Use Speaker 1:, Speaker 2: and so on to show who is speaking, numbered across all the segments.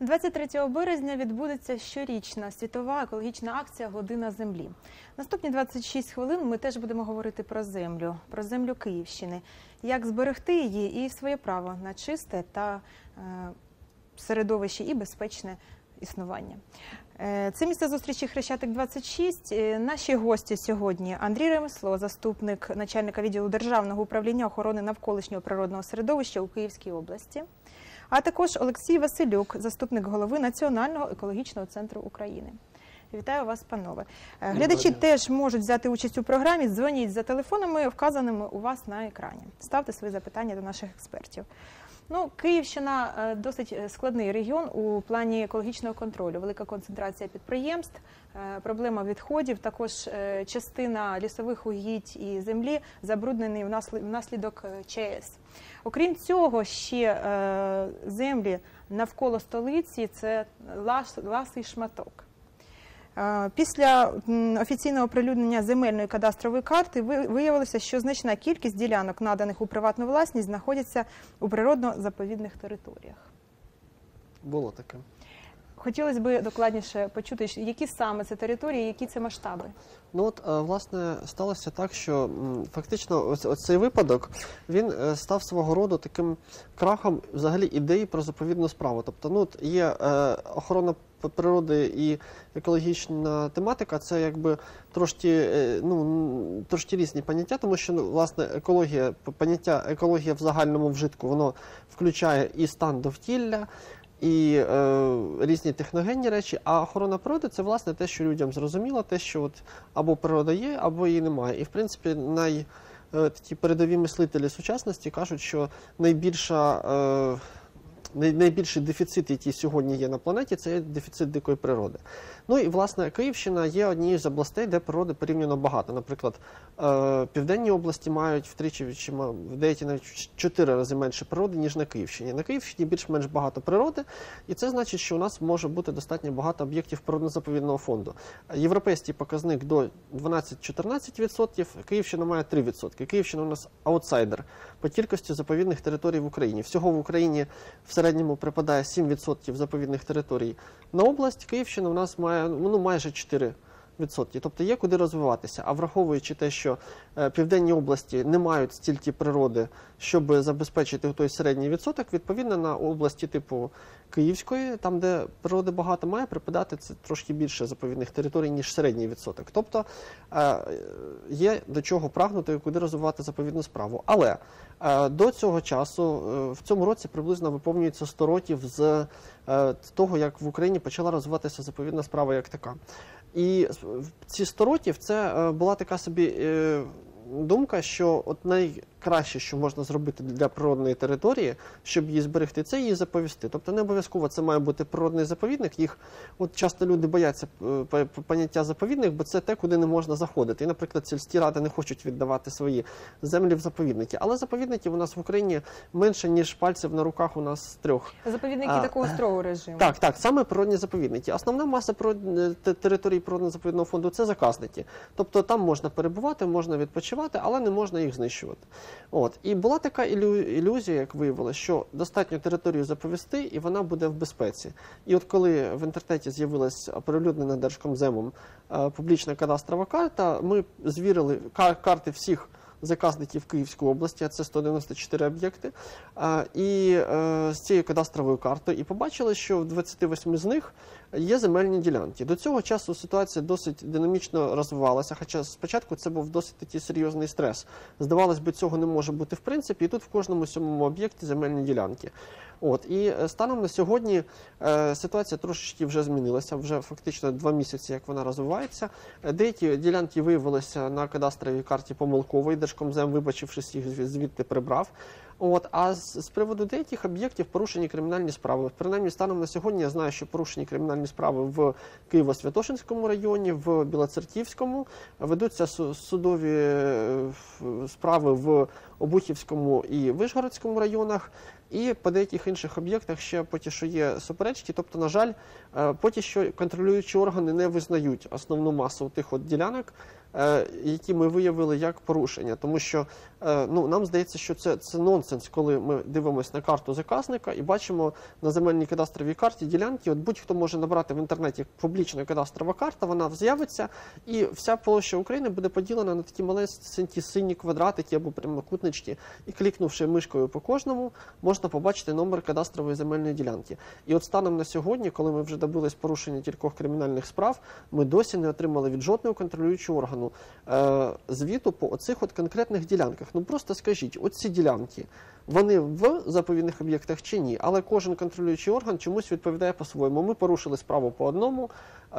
Speaker 1: 23 березня відбудеться щорічна світова екологічна акція Година землі. Наступні 26 хвилин ми теж будемо говорити про землю, про землю Київщини, як зберегти її і своє право на чисте та е, середовище і безпечне існування. Е, Це місце зустрічі Хрещатик 26. Е, Наші гості сьогодні Андрій Ремесло, заступник начальника відділу державного управління охорони навколишнього природного середовища у Київській області, а також Олексій Василюк, заступник голови Національного екологічного центру України. Вітаю вас, панове. Е, Глядачі теж можуть взяти участь у програмі. Дзвоніть за телефонами, вказаними у вас на екрані. Ставте свої запитання до наших експертів. Ну, Київщина е, досить е, складний регіон у плані екологічного контролю. Велика концентрація підприємств, е, проблема відходів, також частина лісових угідь і землі забруднений внаслід- внаслідок ЧАЕС. Окрім цього, ще землі навколо столиці це ласий шматок. Після офіційного оприлюднення земельної кадастрової карти виявилося, що значна кількість ділянок, наданих у приватну власність, знаходяться у природно-заповідних територіях.
Speaker 2: Було таке.
Speaker 1: Хотілося б докладніше почути, які саме це території, які це масштаби.
Speaker 2: Ну от е, власне сталося так, що фактично цей випадок він е, став свого роду таким крахом взагалі ідеї про заповідну справу. Тобто, ну от є е, охорона природи і екологічна тематика, це якби трошки, е, ну трошки різні поняття, тому що ну, власне екологія, поняття екологія в загальному вжитку, воно включає і стан довкілля. і е, різні техногенні речі. А охорона природи це власне те, що людям зрозуміло, те, що от або природа є, або її немає. І в принципі, най, е, такі передові мислителі сучасності кажуть, що найбільша. Е, Найбільший дефіцит, який сьогодні є на планеті, це дефіцит дикої природи. Ну і власне Київщина є однією з областей, де природи порівняно багато. Наприклад, е, південні області мають втричі чи деякі навіть в чотири рази менше природи, ніж на Київщині. На Київщині більш-менш багато природи, і це значить, що у нас може бути достатньо багато об'єктів природно-заповідного фонду. Європейський показник до 12-14%, Київщина має 3%. Київщина у нас аутсайдер по кількості заповідних територій в Україні. Всього в Україні в середньому припадає 7% заповідних територій на область. Київщина у нас має ну, майже 4%. Тобто є куди розвиватися. А враховуючи те, що е, південні області не мають стільки природи, щоб забезпечити той середній відсоток, відповідно на області типу Київської, там де природи багато має припадати це трошки більше заповідних територій, ніж середній відсоток. Тобто е, є до чого прагнути, куди розвивати заповідну справу. Але е, до цього часу в цьому році приблизно виповнюється 100 років з того, як в Україні почала розвиватися заповідна справа як така. І ці 100 років це е, була така собі е, думка, що от найкраще, що можна зробити для природної території, щоб її зберегти, це її заповісти. Тобто не обов'язково це має бути природний заповідник. Їх от часто люди бояться е, по- по- поняття заповідник, бо це те, куди не можна заходити. І, наприклад, сільські ради не хочуть віддавати свої землі в заповідники. Але заповідників у нас в Україні менше ніж пальців на руках у нас трьох.
Speaker 1: Заповідники
Speaker 2: А,
Speaker 1: такого строгого режиму.
Speaker 2: Так, так, саме природні заповідники. Основна маса природ- те- територій природно-заповідного фонду це заказники. Тобто там можна перебувати, можна відпочивати, але не можна їх знищувати. От. І була така ілю- ілюзія, як виявилося, що достатньо територію заповісти, і вона буде в безпеці. І от коли в інтернеті з'явилась оприлюднена Держкомземом е, публічна кадастрова карта, ми звірили кар- карти всіх заказників Київської області, а це 194 об'єкти, і е, з цією кадастровою картою, і побачили, що в 28 з них є земельні ділянки. До цього часу ситуація досить динамічно розвивалася, хоча спочатку це був досить такий серйозний стрес. Здавалось би, цього не може бути в принципі, і тут в кожному сьомому об'єкті земельні ділянки. От і е, станом на сьогодні е, ситуація трошечки вже змінилася. Вже фактично два місяці, як вона розвивається. Деякі ділянки виявилися на кадастровій карті помилкової, Держкомзем, вибачившись, їх звідти прибрав. От а з, з приводу деяких об'єктів порушені кримінальні справи. Принаймні, станом на сьогодні я знаю, що порушені кримінальні справи в Києво-Святошинському районі, в Білоцерківському ведуться судові е, справи в Обухівському і Вишгородському районах. І по деяких інших об'єктах ще поки що є суперечки. Тобто, на жаль, е, поки що контролюючі органи не визнають основну масу тих от ділянок, які ми виявили як порушення. Тому що е, ну, нам здається, що це, нонсенс, коли ми дивимося на карту заказника і бачимо на земельній кадастровій карті ділянки. От будь-хто може набрати в інтернеті публічна кадастрова карта, вона з'явиться, і вся площа України буде поділена на такі маленькі сині квадратики або прямокутнички. І клікнувши мишкою по кожному, можна побачити номер кадастрової земельної ділянки. І от станом на сьогодні, коли ми вже добились порушення кількох кримінальних справ, ми досі не отримали від жодного контролюючого органу е, звіту по оцих от конкретних ділянках. Ну просто скажіть, оці ділянки. Вони в заповідних об'єктах чи ні, але кожен контролюючий орган чомусь відповідає по-своєму. Ми порушили справу по одному,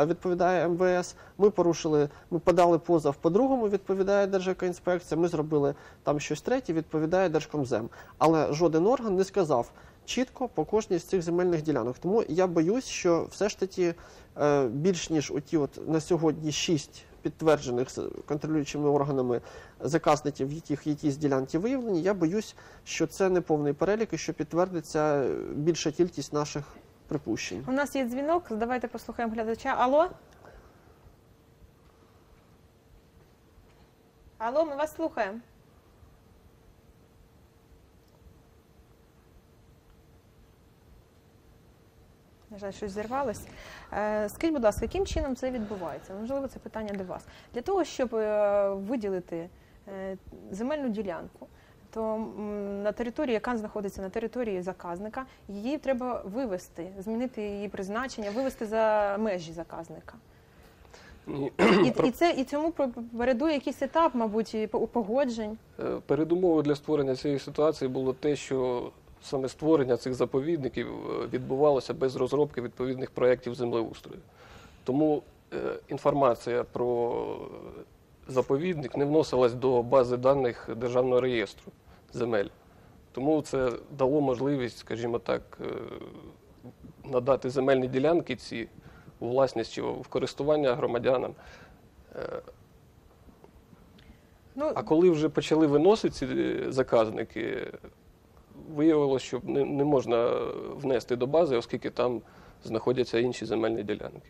Speaker 2: відповідає МВС. Ми порушили, ми подали позов по другому, відповідає Держекоінспекція. Ми зробили там щось третє, відповідає Держкомзем. Але жоден орган не сказав чітко по кожній з цих земельних ділянок. Тому я боюсь, що все ж таки е, більш ніж оті от на сьогодні шість підтверджених контролюючими органами заказників, в яких якісь ділянки виявлені, я боюсь, що це не повний перелік і що підтвердиться більша кількість наших припущень.
Speaker 1: У нас є дзвінок. Давайте послухаємо глядача. Алло? Алло, ми вас слухаємо. На жаль, щось зірвалось. Е, Скажіть, будь ласка, яким чином це відбувається? Можливо, це питання до вас. Для того, щоб е, виділити е, земельну ділянку, то на території, яка знаходиться на території заказника, її треба вивести, змінити її призначення, вивести за межі заказника. І, і це і цьому передує якийсь етап, мабуть, погоджень.
Speaker 3: Передумовою для створення цієї ситуації було те, що саме створення цих заповідників е, відбувалося без розробки відповідних проєктів землеустрою. Тому е, інформація про заповідник не вносилась до бази даних Державного реєстру земель. Тому це дало можливість, скажімо так, е, надати земельні ділянки ці у власність чи в користування громадянам.
Speaker 1: Ну
Speaker 3: А коли вже почали виносити ці заказники, виявилося, що не, не можна внести до бази, оскільки там знаходяться інші земельні ділянки.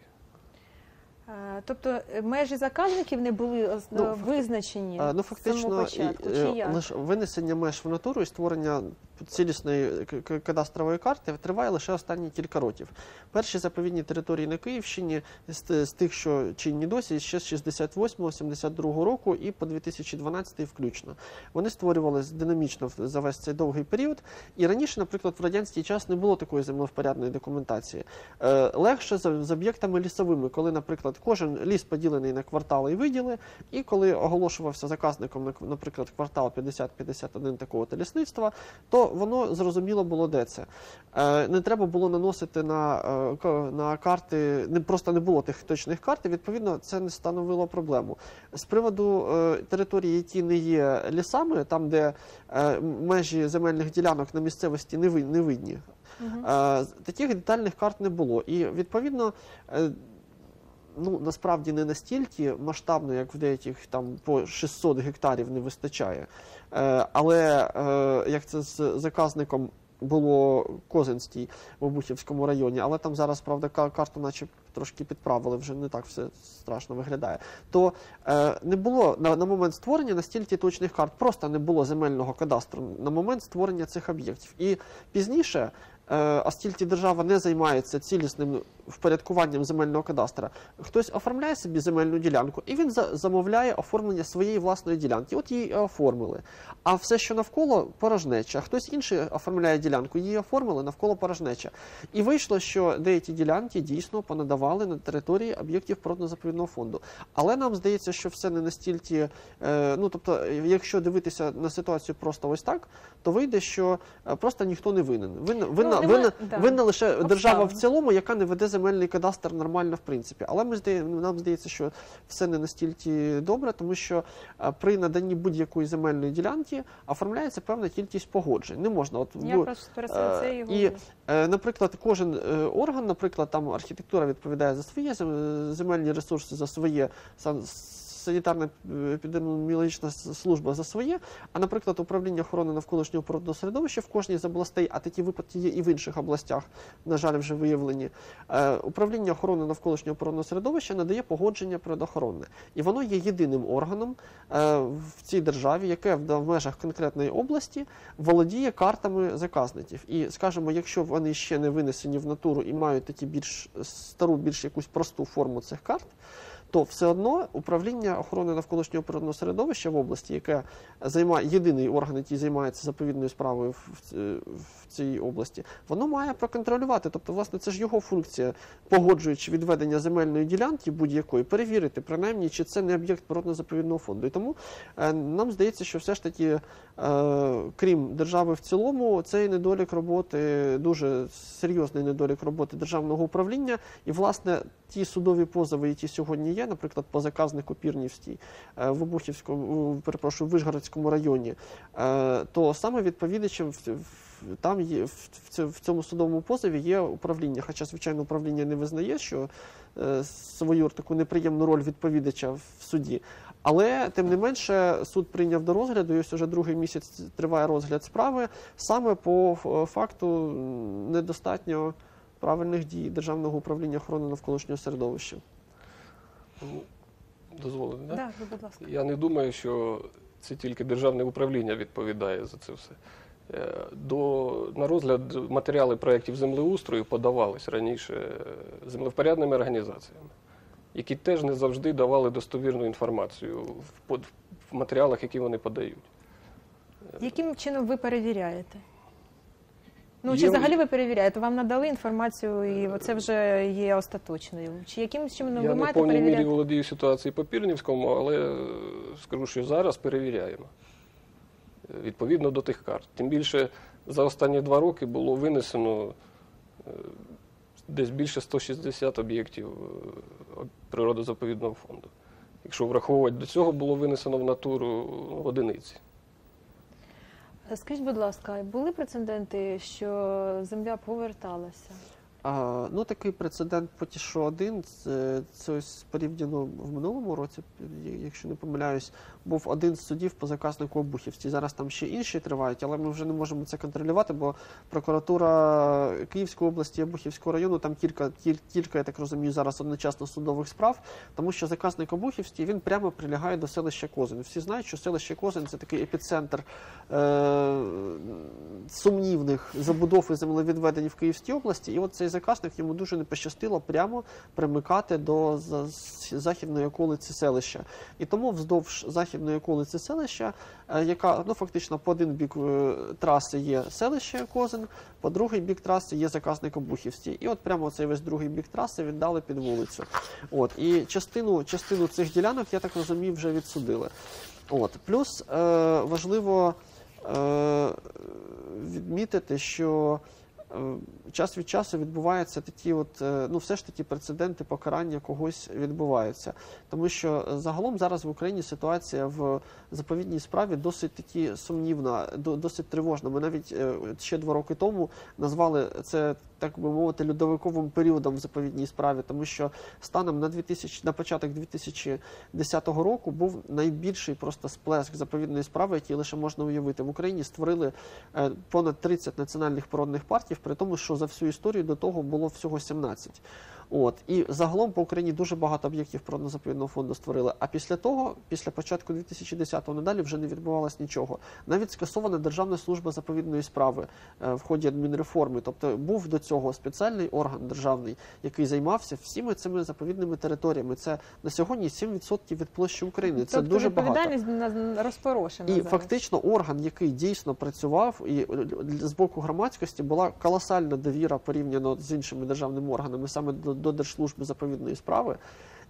Speaker 1: е, тобто е, межі заказників не були
Speaker 2: Ну,
Speaker 1: е, визначені
Speaker 2: А, ну
Speaker 1: з самого
Speaker 2: фактично,
Speaker 1: початку.
Speaker 2: і,
Speaker 1: Чи
Speaker 2: е,
Speaker 1: як?
Speaker 2: лише винесення меж в натуру і створення цілісної к- кадастрової карти триває лише останні кілька років. Перші заповідні території на Київщині з, тих, що чинні досі, ще з 68-72 року і по 2012 включно. Вони створювалися динамічно за весь цей довгий період. І раніше, наприклад, в радянський час не було такої землевпорядної документації. Е, легше з, об'єктами лісовими, коли, наприклад, кожен ліс поділений на квартали і виділи, і коли оголошувався заказником, на- наприклад, квартал 50-51 такого то лісництва, то воно зрозуміло було, де це. Е, не треба було наносити на, е, на карти, просто не було тих точних карт, і відповідно це не становило проблему. З приводу е, територій, які не є лісами, там, де межі земельних ділянок на місцевості не, не видні. Е, Таких детальних карт не було. І відповідно, ну насправді не настільки масштабно, як в деяких там по 600 гектарів не вистачає. Е, Але е, як це з заказником. Було Козинський в Обухівському районі, але там зараз, правда, ка- карту наче трошки підправили, вже не так все страшно виглядає. То е, не було на, на момент створення настільки точних карт, просто не було земельного кадастру на момент створення цих об'єктів. І пізніше, оскільки держава не займається цілісним впорядкуванням земельного кадастра, хтось оформляє собі земельну ділянку і він замовляє оформлення своєї власної ділянки. От її оформили. А все, що навколо порожнеча. Хтось інший оформляє ділянку, її оформили навколо порожнеча. І вийшло, що деякі ділянки дійсно понадавали на території об'єктів природно-заповідного фонду. Але нам здається, що все не настільки. Е, ну тобто, якщо дивитися на ситуацію просто ось так, то вийде, що е, просто ніхто не винен. Винна, винна, винна,
Speaker 1: да.
Speaker 2: винна лише держава в цілому, яка не веде земельний кадастр нормально, в принципі. Але ми здає, нам здається, що все не настільки добре, тому що е, при наданні будь-якої земельної ділянки оформляється певна кількість погоджень. Не можна от
Speaker 1: Я
Speaker 2: бо,
Speaker 1: просто про це це і
Speaker 2: і, е, наприклад, кожен е, орган, наприклад, там архітектура відповідає за свої земельні ресурси, за своє сан- санітарна е, епідеміологічна служба за своє. А, наприклад, управління охорони навколишнього природного середовища в кожній з областей, а такі випадки є і в інших областях, на жаль, вже виявлені. Е, Управління охорони навколишнього природного середовища надає погодження природоохоронне. І воно є єдиним органом е, в цій державі, яке в в межах конкретної області володіє картами заказників. І скажімо, якщо вони ще не винесені в натуру і мають такі більш стару, більш якусь просту форму цих карт. То все одно управління охорони навколишнього природного середовища в області, яке займає єдиний орган, який займається заповідною справою в, в, цій області, воно має проконтролювати. Тобто, власне, це ж його функція, погоджуючи відведення земельної ділянки будь-якої, перевірити принаймні, чи це не об'єкт природно-заповідного фонду. І тому е, нам здається, що все ж таки, е, крім держави в цілому, цей недолік роботи, дуже серйозний недолік роботи державного управління. І, власне, ті судові позови, які сьогодні є, наприклад, по заказнику Пірнівській е, в Обухівському, перепрошую, в Вишгородському районі, е, то саме відповідачем в- там є в, цьому- судовому позові є управління. Хоча, звичайно, управління не визнає, що е, свою таку неприємну роль відповідача в суді. Але тим не менше суд прийняв до розгляду, і ось уже другий місяць триває розгляд справи саме по факту недостатньо правильних дій Державного управління охорони навколишнього середовища.
Speaker 3: Ну, Дозволите, да?
Speaker 1: Да, будь ласка.
Speaker 3: Я не думаю, що це тільки державне управління відповідає за це все. Е, До, на розгляд матеріали проєктів землеустрою подавались раніше е, землевпорядними організаціями, які теж не завжди давали достовірну інформацію в, в матеріалах, які вони подають.
Speaker 1: Яким чином ви перевіряєте? Ну,
Speaker 3: Є-
Speaker 1: чи взагалі ви перевіряєте? Вам надали інформацію, і це вже є остаточною. Чи яким чином
Speaker 3: Я
Speaker 1: ви
Speaker 3: не в
Speaker 1: маєте
Speaker 3: повній мірі
Speaker 1: перевіряти?
Speaker 3: володію ситуацією по Пірнівському, але е, скажу, що зараз перевіряємо Е, відповідно до тих карт. Тим більше за останні два роки було винесено е, десь більше 160 об'єктів е, об- природозаповідного фонду. Якщо враховувати до цього, було винесено в натуру одиниці.
Speaker 1: Скажіть, будь ласка, були прецеденти, що земля поверталася?
Speaker 2: Ну, такий прецедент що один. Це, це ось порівняно в минулому році, якщо не помиляюсь, був один з судів по заказнику Обухівці. Зараз там ще інші тривають, але ми вже не можемо це контролювати, бо прокуратура Київської області, Обухівського району, там кілька, кілька, я так розумію, зараз одночасно судових справ, тому що заказник Обухівський він прямо прилягає до селища Козин. Всі знають, що селище Козин це такий епіцентр е, сумнівних забудов і землевідведень в Київській області. І от цей заказник йому дуже не пощастило прямо примикати до західної околиці селища. І тому вздовж західної околиці селища, е, яка ну фактично по один бік е, траси є селище Козин, по другий бік траси є заказник Обухівський. І от прямо цей весь другий бік траси віддали під вулицю. От і частину, частину цих ділянок, я так розумію, вже відсудили. От плюс е, важливо е, відмітити, що час від часу відбуваються такі, от е, ну все ж таки прецеденти покарання когось відбуваються. Тому що е, загалом зараз в Україні ситуація в заповідній справі досить таки сумнівна, до- досить тривожна. Ми навіть е, ще два роки тому назвали це. Так би мовити, льодовиковим періодом в заповідній справі, тому що станом на 2000, на початок 2010 року був найбільший просто сплеск заповідної справи, який лише можна уявити. В Україні створили е, понад 30 національних природних парків, при тому, що за всю історію до того було всього 17. От і загалом по Україні дуже багато об'єктів природно-заповідного фонду створили. А після того, після початку 2010-го надалі, вже не відбувалось нічого. Навіть скасована Державна служба заповідної справи е, в ході адмінреформи. Тобто був до цього спеціальний орган державний, який займався всіми цими заповідними територіями. Це на сьогодні 7% від площі України. Це
Speaker 1: тобто
Speaker 2: дуже
Speaker 1: відповідальність на- розпорошена
Speaker 2: І
Speaker 1: зараз.
Speaker 2: фактично орган, який дійсно працював, і е, з боку громадськості була колосальна довіра порівняно з іншими державними органами, саме до, до Держслужби заповідної справи.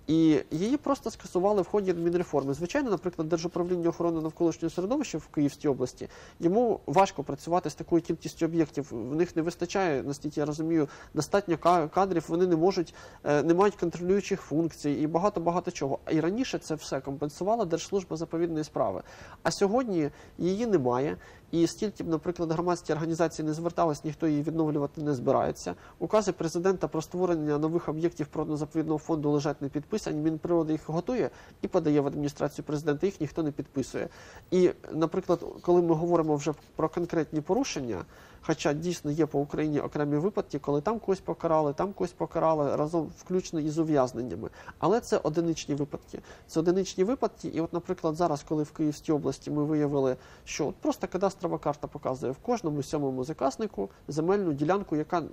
Speaker 2: І її просто скасували в ході адмінреформи. Звичайно, наприклад, Держуправління охорони навколишнього середовища в Київській області йому важко працювати з такою кількістю об'єктів. В них не вистачає, наскільки я розумію, достатньо кадрів. Вони не можуть, е, не мають контролюючих функцій і багато багато чого. І раніше це все компенсувала Держслужба заповідної справи. А сьогодні її немає. І стільки б, наприклад, громадські організації не звертались, ніхто її відновлювати не збирається. Укази президента про створення нових об'єктів природно-заповідного фонду лежать не підписані. Мінприроди їх готує і подає в адміністрацію президента. Їх ніхто не підписує. І, наприклад, коли ми говоримо вже про конкретні порушення. Хоча дійсно є по Україні окремі випадки, коли там когось покарали, там когось покарали разом включно із ув'язненнями. Але це одиничні випадки. Це одиничні випадки. І, от, наприклад, зараз, коли в Київській області ми виявили, що от просто кадастрова карта показує в кожному сьомому заказнику земельну ділянку, яка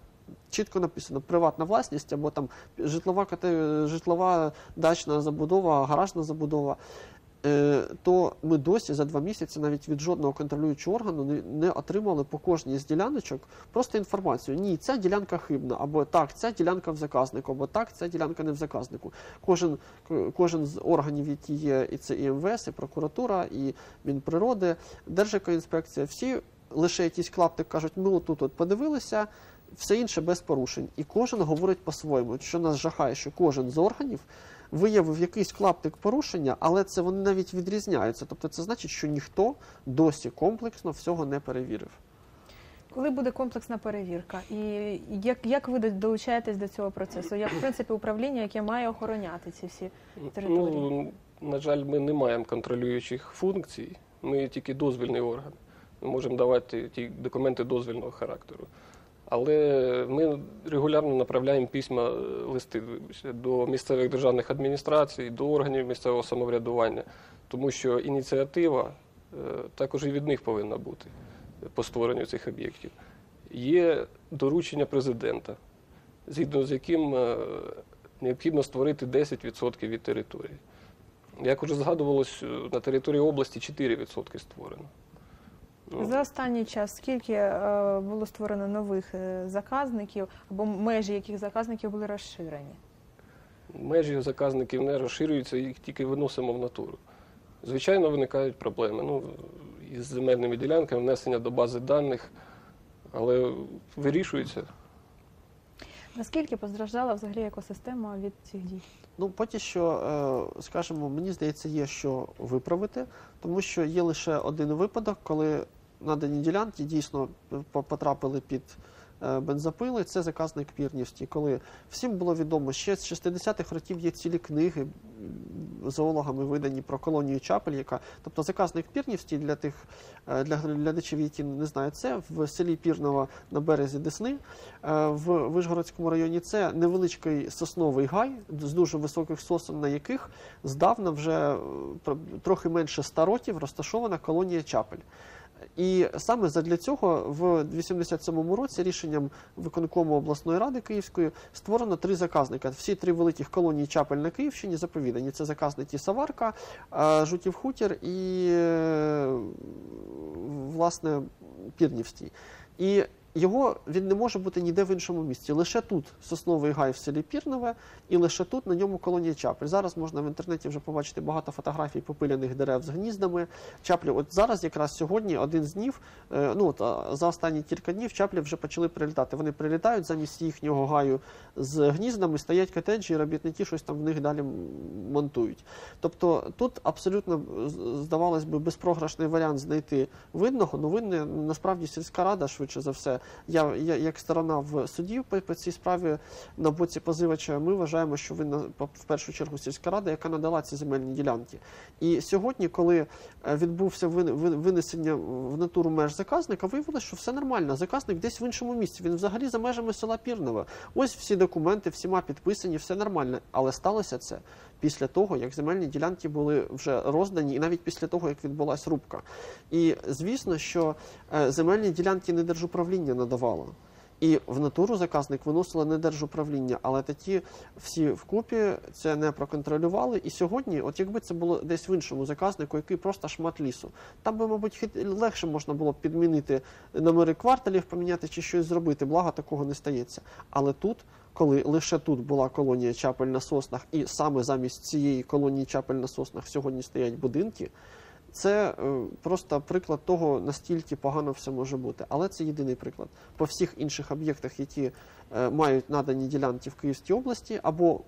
Speaker 2: чітко написано приватна власність або там житлова житлова дачна забудова, гаражна забудова. Е, то ми досі за два місяці навіть від жодного контролюючого органу не, отримали по кожній з діляночок просто інформацію. Ні, ця ділянка хибна, або так, ця ділянка в заказнику, або так, ця ділянка не в заказнику. Кожен кожен з органів, які є, і це і МВС, і прокуратура, і Мінприроди, Держекоінспекція, всі лише якийсь клаптик кажуть, ми отут от подивилися. Все інше без порушень, і кожен говорить по-своєму. Що нас жахає, що кожен з органів виявив якийсь клаптик порушення, але це вони навіть відрізняються. Тобто це значить, що ніхто досі комплексно всього не перевірив.
Speaker 1: Коли буде комплексна перевірка, і як як ви долучаєтесь до цього процесу? Як в принципі управління, яке має охороняти ці всі території?
Speaker 3: Ну, на жаль, ми не маємо контролюючих функцій, ми тільки дозвільний орган. Ми можемо давати ті документи дозвільного характеру. Але ми регулярно направляємо письма, е, листи до місцевих державних адміністрацій, до органів місцевого самоврядування, тому що ініціатива е, також і від них повинна бути по створенню цих об'єктів. Є доручення президента, згідно з яким е, необхідно створити 10% від території. Як вже згадувалось, на території області 4% створено.
Speaker 1: За останній час скільки е, було створено нових е, заказників або межі яких заказників були розширені?
Speaker 3: Межі заказників не розширюються, їх тільки виносимо в натуру. Звичайно, виникають проблеми. Ну, із земельними ділянками, внесення до бази даних, але вирішується.
Speaker 1: Наскільки постраждала взагалі екосистема від цих дій?
Speaker 2: Ну, поки що, е, скажімо, мені здається, є що виправити, тому що є лише один випадок, коли надані ділянки дійсно потрапили під Е, бензопили. Це заказник пірнівський, коли всім було відомо, ще з 60-х років є цілі книги зоологами видані про колонію Чапель, яка тобто заказник пірнівський для тих е, для глядачів, які не знають це в селі Пірнова на березі Десни е, в Вишгородському районі. Це невеличкий сосновий гай з дуже високих сосен, на яких здавна вже трохи менше ста років розташована колонія Чапель. І саме задля цього в 87-му році рішенням виконкому обласної ради Київської створено три заказника. Всі три великих колонії Чапель на Київщині заповідані. Це заказники Саварка, Жутів Хутір і е, власне Пірнівський. І його він не може бути ніде в іншому місці. Лише тут сосновий гай в селі Пірнове, і лише тут на ньому колонія чапель. Зараз можна в інтернеті вже побачити багато фотографій попиляних дерев з гніздами. Чаплі, от зараз, якраз сьогодні, один з днів, е, ну от за останні кілька днів чаплі вже почали прилітати. Вони прилітають замість їхнього гаю з гніздами, стоять котеджі, і робітники щось там в них далі монтують. Тобто тут абсолютно здавалось би безпрограшний варіант знайти видного, ну винне насправді сільська рада швидше за все. Я, я як сторона в суді по, по цій справі на боці позивача, ми вважаємо, що винна в першу чергу сільська рада, яка надала ці земельні ділянки. І сьогодні, коли е, відбувся винесення в натуру меж заказника, виявилося, що все нормально. Заказник десь в іншому місці. Він взагалі за межами села Пірнове. Ось всі документи, всіма підписані, все нормально. Але сталося це після того, як земельні ділянки були вже роздані, і навіть після того, як відбулася рубка. І звісно, що е, земельні ділянки не держуправління надавало. І в натуру заказник виносило не держуправління, але такі всі вкупі це не проконтролювали. І сьогодні, от якби це було десь в іншому заказнику, який просто шмат лісу, там би, мабуть, легше можна було б підмінити номери кварталів, поміняти чи щось зробити. Благо такого не стається. Але тут коли лише тут була колонія чапель на соснах, і саме замість цієї колонії чапель на соснах сьогодні стоять будинки. Це е, просто приклад того, настільки погано все може бути. Але це єдиний приклад. По всіх інших об'єктах, які е, мають надані ділянки в Київській області, або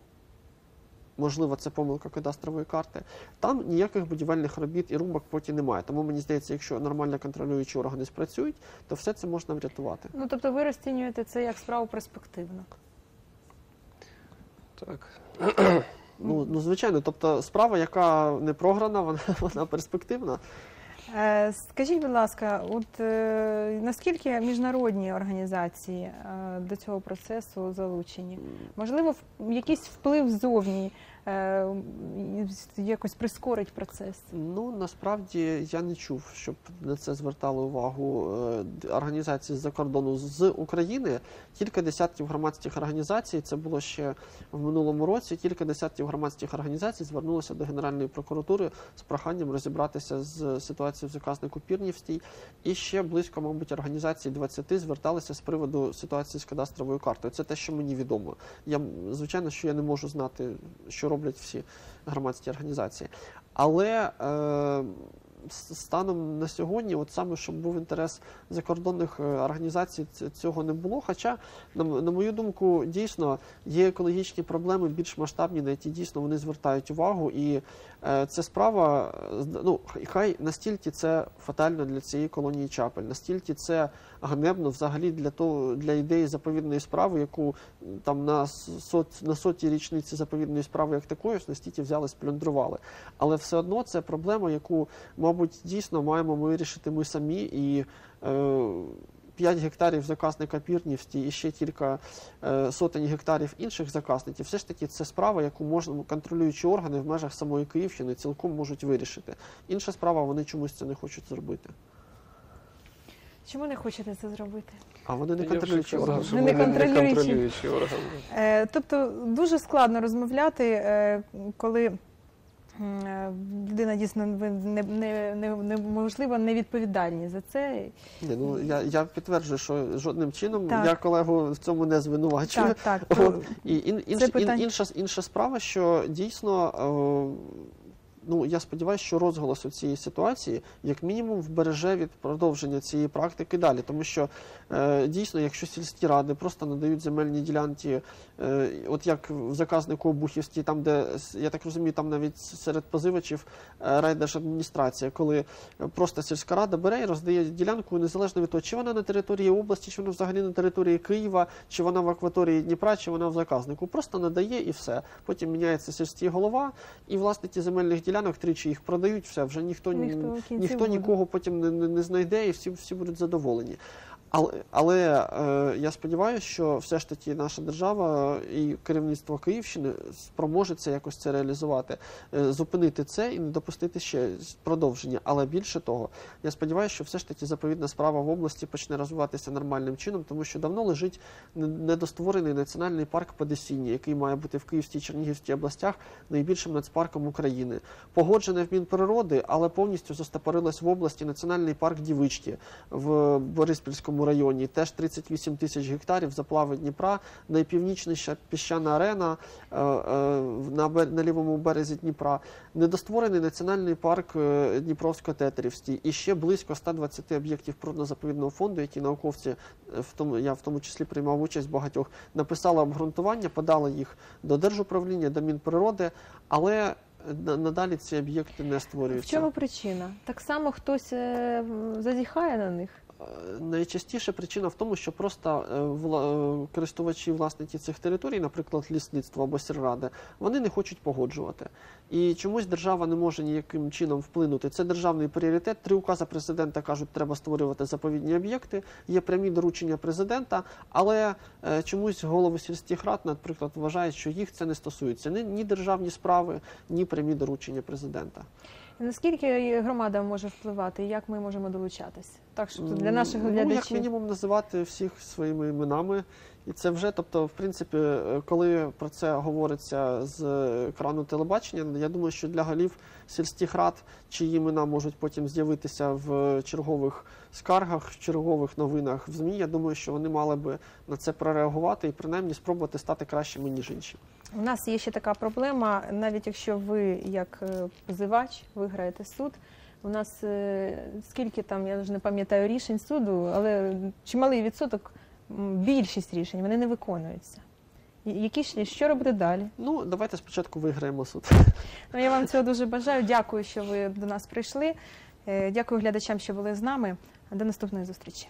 Speaker 2: можливо, це помилка кадастрової карти. Там ніяких будівельних робіт і рубок потім немає. Тому мені здається, якщо нормально контролюючі органи спрацюють, то все це можна врятувати.
Speaker 1: Ну тобто ви розцінюєте це як справу перспективно.
Speaker 3: Так.
Speaker 2: Ну, ну звичайно, тобто справа, яка не програна, вона, вона перспективна.
Speaker 1: Е, Скажіть, будь ласка, от е, наскільки міжнародні організації е, до цього процесу залучені? Можливо, в- якийсь вплив ззовні якось прискорить процес?
Speaker 2: Ну насправді я не чув, щоб на це звертали увагу е, організації з-за кордону з України. Кілька десятків громадських організацій. Це було ще в минулому році. Кілька десятків громадських організацій звернулося до Генеральної прокуратури з проханням розібратися з ситуацією в заказнику Пірнівській. І ще близько, мабуть, організацій 20 зверталися з приводу ситуації з кадастровою картою. Це те, що мені відомо. Я звичайно, що я не можу знати, що роблять всі громадські організації. Але е, станом на сьогодні, от саме щоб був інтерес закордонних е, організацій, цього не було. Хоча, на, на мою думку, дійсно є екологічні проблеми більш масштабні, на які дійсно вони звертають увагу. І е, це справа, е, ну хай настільки це фатально для цієї колонії Чапель, настільки це ганебно взагалі для того для ідеї заповідної справи, яку там на сот, на сотій річниці заповідної справи як такої ж настільки взяли, сплюндрували. Але все одно це проблема, яку, мабуть, дійсно маємо вирішити ми самі і. Е, 5 гектарів заказника Пірнівській і ще кілька е, сотень гектарів інших заказників, все ж таки це справа, яку можна контролюючі органи в межах самої Київщини цілком можуть вирішити. Інша справа, вони чомусь це не хочуть зробити.
Speaker 1: Чому не хочете це зробити?
Speaker 2: А вони не контролюючі органи.
Speaker 1: не контролюючі.
Speaker 3: органи.
Speaker 1: Тобто дуже складно розмовляти, е, коли е, людина дійсно ви не, не, не, неможливо невідповідальні за це.
Speaker 2: Ні, ну я, я підтверджую, що жодним чином
Speaker 1: Так.
Speaker 2: я колегу в цьому не звинувачую.
Speaker 1: Так, так.
Speaker 2: От. І ін, інш, ін, інша, інша справа, що дійсно, е, ну я сподіваюся, що розголос у цієї ситуації як мінімум вбереже від продовження цієї практики далі. Тому що е, дійсно, якщо сільські ради просто надають земельні ділянки, е, от як в заказнику Обухівській, там де я так розумію, там навіть серед позивачів е, райдержадміністрація, коли просто сільська рада бере і роздає ділянку незалежно від того, чи вона на території області, чи вона взагалі на території Києва, чи вона в акваторії Дніпра, чи вона в заказнику. Просто надає і все. Потім міняється сільський голова, і власники земельних ділянок тричі їх продають, все вже ніхто
Speaker 1: Ніхто
Speaker 2: ніхто нікого потім не, не, не знайде, і всі, всі будуть задоволені. Але, але е, я сподіваюся, що все ж таки наша держава і керівництво Київщини спроможе це якось це реалізувати, е, зупинити це і не допустити ще продовження. Але більше того, я сподіваюся, що все ж таки заповідна справа в області почне розвиватися нормальним чином, тому що давно лежить недостворений національний парк Подесіння, який має бути в Київській Чернігівській областях найбільшим нацпарком України. Погоджене в Мінприроди, але повністю застопорилось в області національний парк Дівички в Бориспільському районі. Теж 38 тисяч гектарів заплави Дніпра, найпівнічніша піщана арена е, е, на, лівому березі Дніпра. Недостворений національний парк е, Дніпровсько-Тетерівський і ще близько 120 об'єктів природно-заповідного фонду, які науковці, я в тому числі приймав участь багатьох, написали обґрунтування, подали їх до Держуправління, до Мінприроди, але надалі ці об'єкти не створюються.
Speaker 1: В чому причина? Так само хтось зазіхає на них.
Speaker 2: Найчастіше причина в тому, що просто е, е, користувачі власники цих територій, наприклад, лісництво або сільради, вони не хочуть погоджувати. І чомусь держава не може ніяким чином вплинути. Це державний пріоритет. Три укази президента кажуть, треба створювати заповідні об'єкти. Є прямі доручення президента, але е, чомусь голови сільських рад, наприклад, вважають, що їх це не стосується. Ні, ні державні справи, ні прямі доручення президента.
Speaker 1: Наскільки громада може впливати, як ми можемо долучатись? Так, щоб для наших
Speaker 2: Ну, як мінімум називати всіх своїми іменами. І це вже, тобто, в принципі, е, коли про це говориться з екрану телебачення, я думаю, що для голів сільських рад, чиї імена можуть потім з'явитися в чергових скаргах, в чергових новинах в ЗМІ, я думаю, що вони мали би на це прореагувати і принаймні спробувати стати кращими, ніж інші.
Speaker 1: У нас є ще така проблема, навіть якщо ви як е, позивач виграєте суд. У нас е, скільки там, я вже не пам'ятаю рішень суду, але чималий відсоток, більшість рішень вони не виконуються. Які що робити далі?
Speaker 2: Ну, давайте спочатку виграємо суд.
Speaker 1: Ну я вам цього дуже бажаю. Дякую, що ви до нас прийшли. Е, Дякую глядачам, що були з нами. До наступної зустрічі.